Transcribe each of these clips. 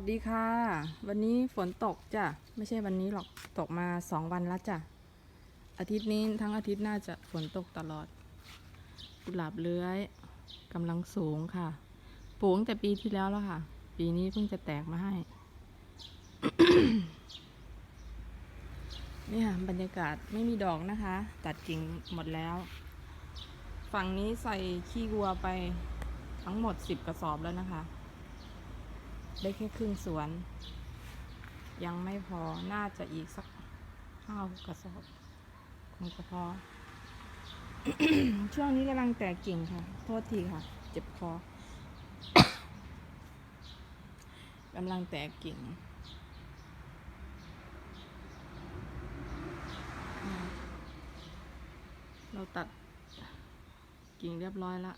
วัสดีค่ะ วันนี้ฝนตกจ้ะ ไม่ใช่วันนี้หรอกตกมาสองวันแล้วจ้ะ อาทิตย์นี้ทั้งอาทิตย์น่าจะฝนตกตลอด กุหลาบเลื้อยกำลังสูงค่ะปลูกแต่ปีที่แล้วแล้วค่ะ ปีนี้เพิ่งจะแตกมาให้ นี่ค่ะบรรยากาศไม่มีดอกนะคะ ตัดกิ่งหมดแล้ว ฝั่งนี้ใส่ขี้วัวไปทั้งหมดสิบกระสอบแล้วนะคะ ได้แค่ครึ่งสวน ยังไม่พอน่าจะอีกสักห้ากกระสอบคงจะพอ ช่วงนี้กำลังแตกกิ่งค่ะ โทษทีค่ะ เจ็บคอกำลังแตกกิ่งเราตัดกิ่งเรียบร้อยแล้ว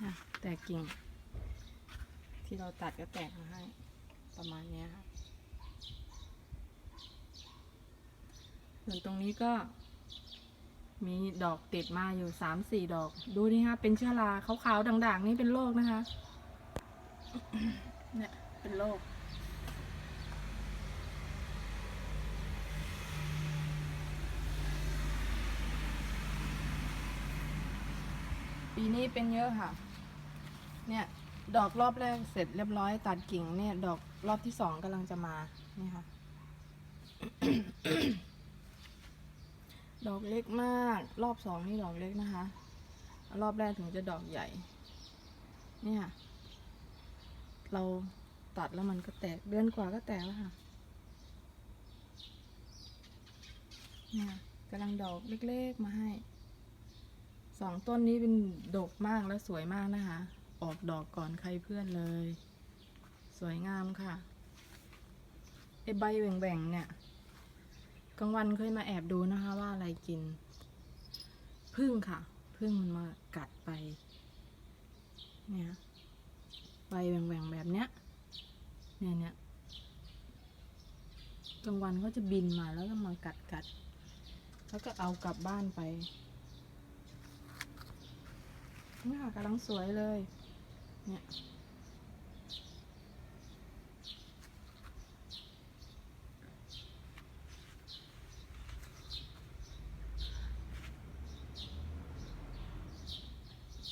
ค่ะ แตกกิ่ง ที่เราตัดก็แตกมาให้ ประมาณเนี้ยค่ะส่วนตรงนี้ก็ มีดอกติดมาอยู่สามสี่ดอก ดูนี่ฮะเป็นเชื้อราขาวๆด่างๆ นี่เป็นโรคนะคะ เนี่ยเป็นโรคปีนี้เป็นเยอะค่ะ เนี่ยดอกรอบแรกเสร็จเรียบร้อยตัดกิ่งเนี่ยดอกรอบที่สองกำลังจะมานี่ค่ะ ดอกเล็กมาก รอบสองนี่ดอกเล็กนะคะ รอบแรกถึงจะดอกใหญ่ เนี่ย เราตัดแล้วมันก็แตกเดือนกว่าก็แตกแล้วค่ะเนี่ยกำลังดอกเล็กๆมาให้สองต้นนี้เป็นดกมากและสวยมากนะคะ ออกดอกก่อนใครเพื่อนเลย สวยงามค่ะไอใบแหว่งๆเนี่ยกลางวันเคยมาแอบดูนะคะว่าอะไรกินพึ่งค่ะพึ่งมันมากัดไปเนี่ยใบแหว่งๆแบบเนี้ยเนี่ยเนี่ยกลางวันเขาจะบินมาแล้วก็มากัดกัด แล้วก็เอากลับบ้านไปนี่ค่ะกำลังสวยเลย เนี่ย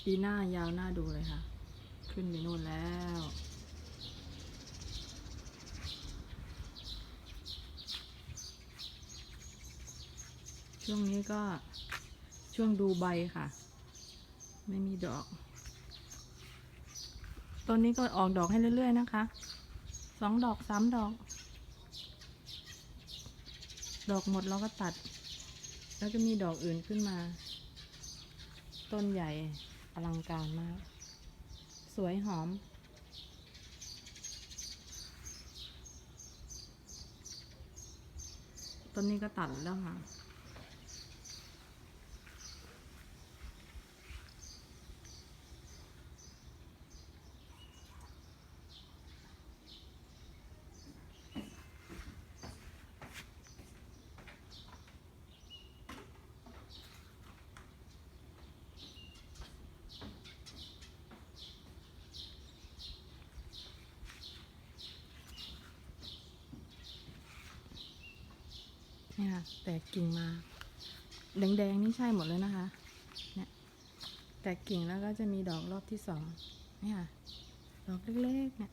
ปีหน้ายาวหน้าดูเลยค่ะ ขึ้นไปนู่นแล้วช่วงนี้ก็ช่วงดูใบค่ะ ไม่มีดอก ต้นนี้ก็ออกดอกให้เรื่อย ๆ นะคะสองดอกสามดอก ดอกหมดเราก็ตัด แล้วก็มีดอกอื่นขึ้นมา ต้นใหญ่อลังการมาก สวยหอม ต้นนี้ก็ตัดแล้วค่ะ เนี่ยค่ะแตกกิ่งมา แดงๆนี่ใช่หมดเลยนะคะ เนี่ยแตกกิ่งแล้วก็จะมีดอกรอบที่สองเนี่ยค่ะดอกเล็กๆเนี่ย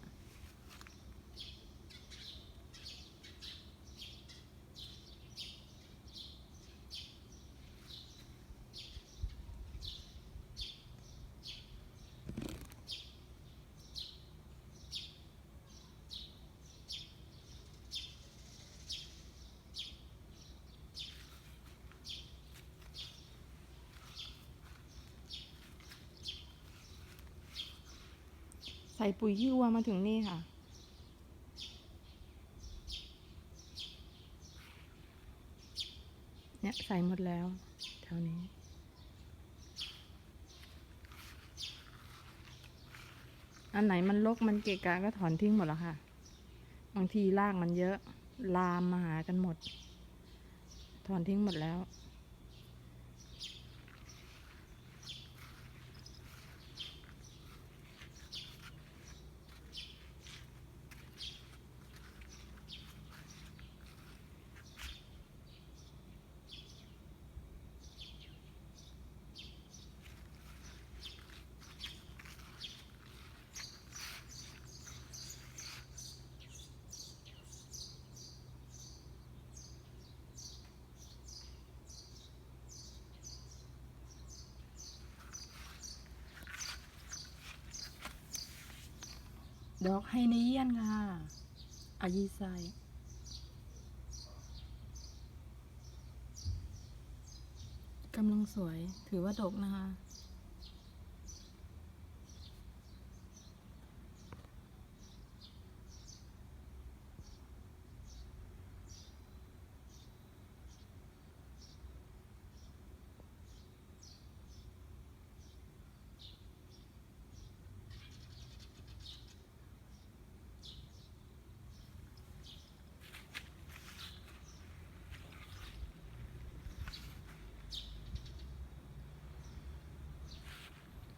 ใส่ปุ๋ยขี้วัวมาถึงนี่ค่ะ เนี่ยใส่หมดแล้วแถวนี้อันไหนมันลกมันเกะกะก็ถอนทิ้งหมดแล้วค่ะ บางทีรากมันเยอะ ลามมาหากันหมด ถอนทิ้งหมดแล้ว ดอกไฮเนียนค่ะอายีไซกำลังสวยถือว่าดกนะคะ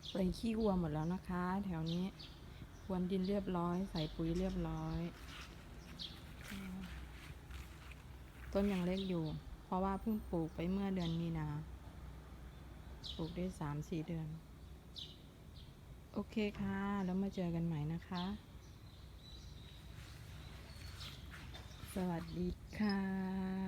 ใส่ขี้วัวหมดแล้วนะคะ แถวนี้พรวนดินเรียบร้อย ใส่ปุ๋ยเรียบร้อย ต้นยังเล็กอยู่ เพราะว่าเพิ่งปลูกไปเมื่อเดือนมีนา ปลูกได้สามสี่เดือน โอเคค่ะ แล้วมาเจอกันใหม่นะคะ สวัสดีค่ะ